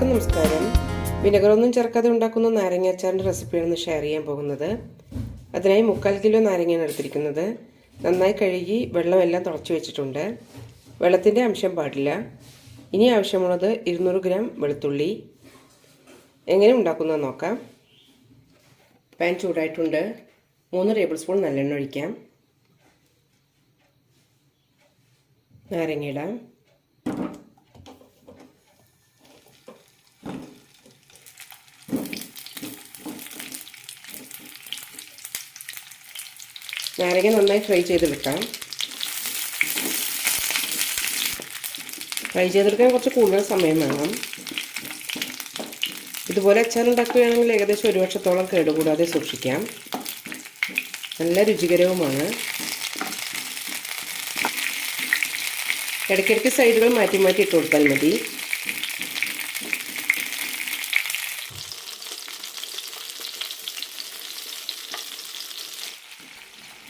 എല്ലാവർക്കും നമസ്കാരം. വിനെഗറൊന്നും ചേർക്കാതെ ഉണ്ടാക്കുന്ന നാരങ്ങ അച്ചാറിന്റെ റെസിപ്പിയാണ് ഷെയർ ചെയ്യാൻ പോകുന്നത്. അതിനായി മുക്കാൽ കിലോ നാരങ്ങയാണ് എടുത്തിരിക്കുന്നത്. നന്നായി കഴുകി വെള്ളമെല്ലാം തുളച്ചു വെച്ചിട്ടുണ്ട്. വെള്ളത്തിന്റെ അംശം പാടില്ല. ഇനി ആവശ്യമുള്ളത് ഇരുന്നൂറ് ഗ്രാം വെളുത്തുള്ളി. എങ്ങനെ ഉണ്ടാക്കുന്നത് നോക്കാം. പാൻ ചൂടായിട്ടുണ്ട്. മൂന്ന് ടേബിൾ സ്പൂൺ നല്ലെണ്ണ ഒഴിക്കാം. നാരങ്ങ ഇടാം. നാരങ്ങ നന്നായി ഫ്രൈ ചെയ്ത് വെക്കാം ഫ്രൈ ചെയ്തെടുക്കാൻ കുറച്ച് കൂടുതൽ സമയം വേണം. ഇതുപോലെ അച്ചാർ ഉണ്ടാക്കുകയാണെങ്കിൽ ഏകദേശം ഒരു വർഷത്തോളം കേടുകൂടാതെ സൂക്ഷിക്കാം. നല്ല രുചികരവുമാണ്. ഇടയ്ക്കിടയ്ക്ക് സൈഡുകൾ മാറ്റി മാറ്റി ഇട്ട് കൊടുത്താൽ മതി.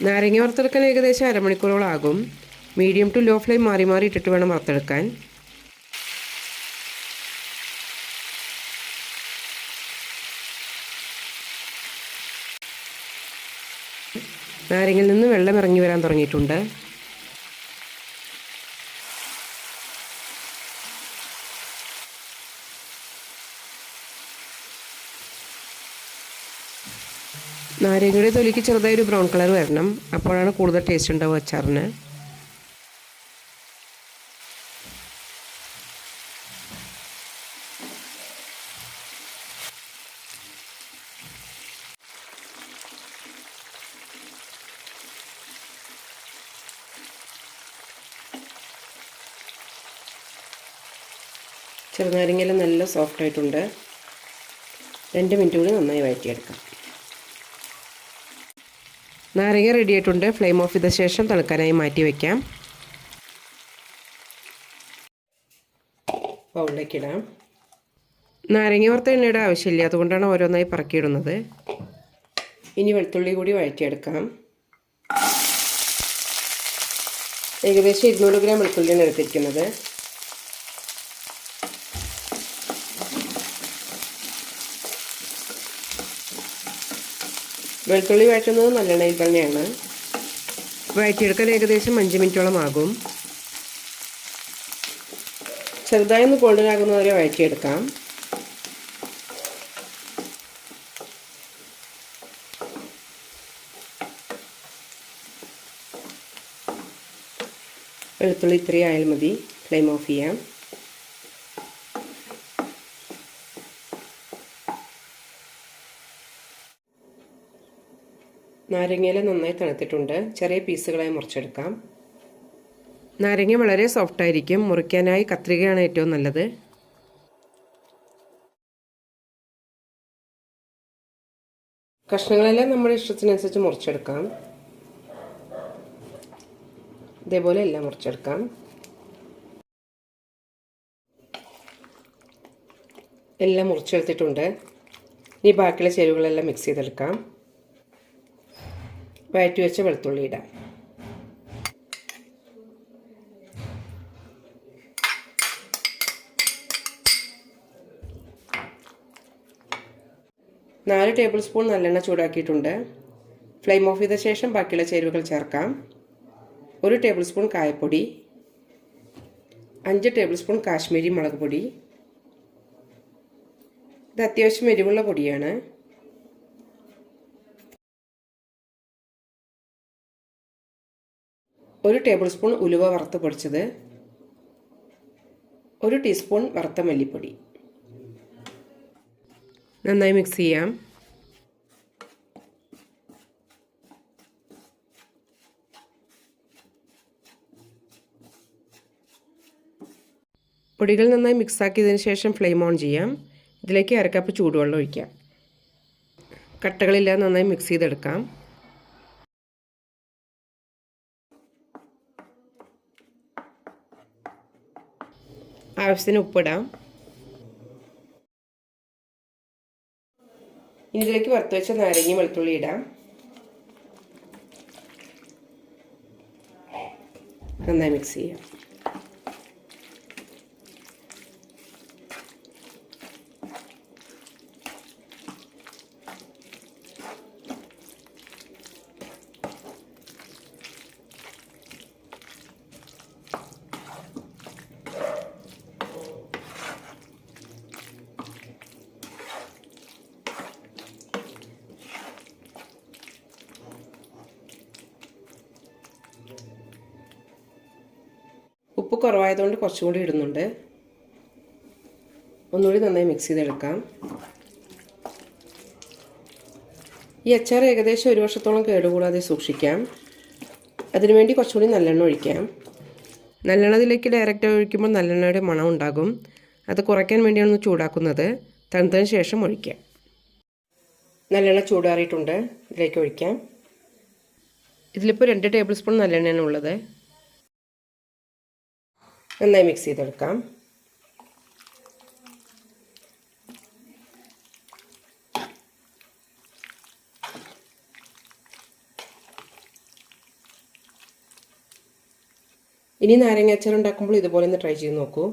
നാരങ്ങ വറുത്തെടുക്കാൻ ഏകദേശം അരമണിക്കൂറോളം ആകും മീഡിയം ടു ലോ ഫ്ലെയിം മാറി മാറി ഇട്ടിട്ട് വേണം വറുത്തെടുക്കാൻ. നാരങ്ങയിൽ നിന്ന് വെള്ളം ഇറങ്ങി വരാൻ തുടങ്ങിയിട്ടുണ്ട്. നാരങ്ങയുടെ തൊലിക്ക് ചെറുതായി ഒരു ബ്രൗൺ കളർ വരണം. അപ്പോഴാണ് കൂടുതൽ ടേസ്റ്റ് ഉണ്ടാവുക അച്ചാറിന്. ചെറുനാരങ്ങയിൽ നല്ല സോഫ്റ്റ് ആയിട്ടുണ്ട്. രണ്ട് മിനിറ്റ് കൂടി നന്നായി വഴറ്റിയെടുക്കാം. നാരങ്ങ റെഡി ആയിട്ടുണ്ട്. ഫ്ലെയിം ഓഫ് ചെയ്ത ശേഷം തിളക്കാനായി മാറ്റി വയ്ക്കാം ഇടാം. നാരങ്ങ വറുത്ത എണ്ണയുടെ ആവശ്യമില്ല. അതുകൊണ്ടാണ് ഓരോന്നായി പറക്കിയിടുന്നത്. ഇനി വെളുത്തുള്ളി കൂടി വഴറ്റിയെടുക്കാം. ഏകദേശം ഇരുന്നൂറ് ഗ്രാം വെളുത്തുള്ളിയാണ് എടുത്തിരിക്കുന്നത്. വെളുത്തുള്ളി വഴറ്റുന്നത് നല്ലെണ്ണയിൽ തന്നെയാണ്. വഴറ്റിയെടുക്കാൻ ഏകദേശം അഞ്ച് മിനിറ്റോളം ആകും. ചെറുതായി ഒന്ന് ഗോൾഡൻ ആകുന്നവരെ വഴറ്റിയെടുക്കാം. വെളുത്തുള്ളി ഇത്രയും ആയാൽ മതി. ഫ്ലെയിം ഓഫ് ചെയ്യാം. നാരങ്ങയില നന്നായി തണുത്തിട്ടുണ്ട്. ചെറിയ പീസുകളായി മുറിച്ചെടുക്കാം. നാരങ്ങ വളരെ സോഫ്റ്റ് ആയിരിക്കും. മുറിക്കാനായി കത്രികയാണ് ഏറ്റവും നല്ലത്. കഷ്ണങ്ങളെല്ലാം നമ്മുടെ ഇഷ്ടത്തിനനുസരിച്ച് മുറിച്ചെടുക്കാം. ഇതേപോലെ എല്ലാം മുറിച്ചെടുക്കാം. എല്ലാം മുറിച്ചെടുത്തിട്ടുണ്ട്. ഇനി ബാക്കിയുള്ള ചേരുവകളെല്ലാം മിക്സ് ചെയ്തെടുക്കാം. വഴറ്റി വെച്ച വെളുത്തുള്ളി ഇടാം. നാല് ടേബിൾ സ്പൂൺ നല്ലെണ്ണ ചൂടാക്കിയിട്ടുണ്ട്. ഫ്ലെയിം ഓഫ് ചെയ്ത ശേഷം ബാക്കിയുള്ള ചേരുവകൾ ചേർക്കാം. ഒരു ടേബിൾ സ്പൂൺ കായപ്പൊടി. അഞ്ച് ടേബിൾ സ്പൂൺ കാശ്മീരി മുളക് പൊടി. ഇത് അത്യാവശ്യം എരിവുള്ള പൊടിയാണ്. ഒരു ടേബിൾ സ്പൂൺ ഉലുവ വറുത്ത് പൊടിച്ചത്. ഒരു ടീസ്പൂൺ വറുത്ത മല്ലിപ്പൊടി. നന്നായി മിക്സ് ചെയ്യാം. പൊടികൾ നന്നായി മിക്സാക്കിയതിന് ശേഷം ഫ്ലെയിം ഓൺ ചെയ്യാം. ഇതിലേക്ക് അരക്കപ്പ് ചൂടുവെള്ളം ഒഴിക്കാം. കട്ടകളില്ലാതെ നന്നായി മിക്സ് ചെയ്തെടുക്കാം. ആവശ്യത്തിന് ഉപ്പിടാം. ഇതിലേക്ക് വറുത്ത് വെച്ച നാരങ്ങയും വെളുത്തുള്ളി ഇടാം. നന്നായി മിക്സ് ചെയ്യാം. ഉപ്പ് കുറവായതുകൊണ്ട് കുറച്ചും കൂടി ഇടുന്നുണ്ട്. ഒന്നുകൂടി നന്നായി മിക്സ് ചെയ്തെടുക്കാം. ഈ അച്ചാർ ഏകദേശം ഒരു വർഷത്തോളം കേടുകൂടാതെ സൂക്ഷിക്കാം. അതിനുവേണ്ടി കുറച്ചുകൂടി നല്ലെണ്ണ ഒഴിക്കാം. നല്ലെണ്ണ ഇതിലേക്ക് ഡയറക്റ്റ് ഒഴിക്കുമ്പോൾ നല്ലെണ്ണയുടെ മണം ഉണ്ടാകും. അത് കുറയ്ക്കാൻ വേണ്ടിയാണ് ചൂടാക്കുന്നത്. തണുത്തതിന് ശേഷം ഒഴിക്കാം. നല്ലെണ്ണ ചൂടാറിയിട്ടുണ്ട്. ഇതിലേക്ക് ഒഴിക്കാം. ഇതിലിപ്പോൾ രണ്ട് ടേബിൾ സ്പൂൺ നല്ലെണ്ണയാണ് ഉള്ളത്. നന്നായി മിക്സ് ചെയ്തെടുക്കാം. ഇനി നാരങ്ങാച്ചാർ ഉണ്ടാക്കുമ്പോൾ ഇതുപോലെ ഒന്ന് ട്രൈ ചെയ്ത് നോക്കൂ.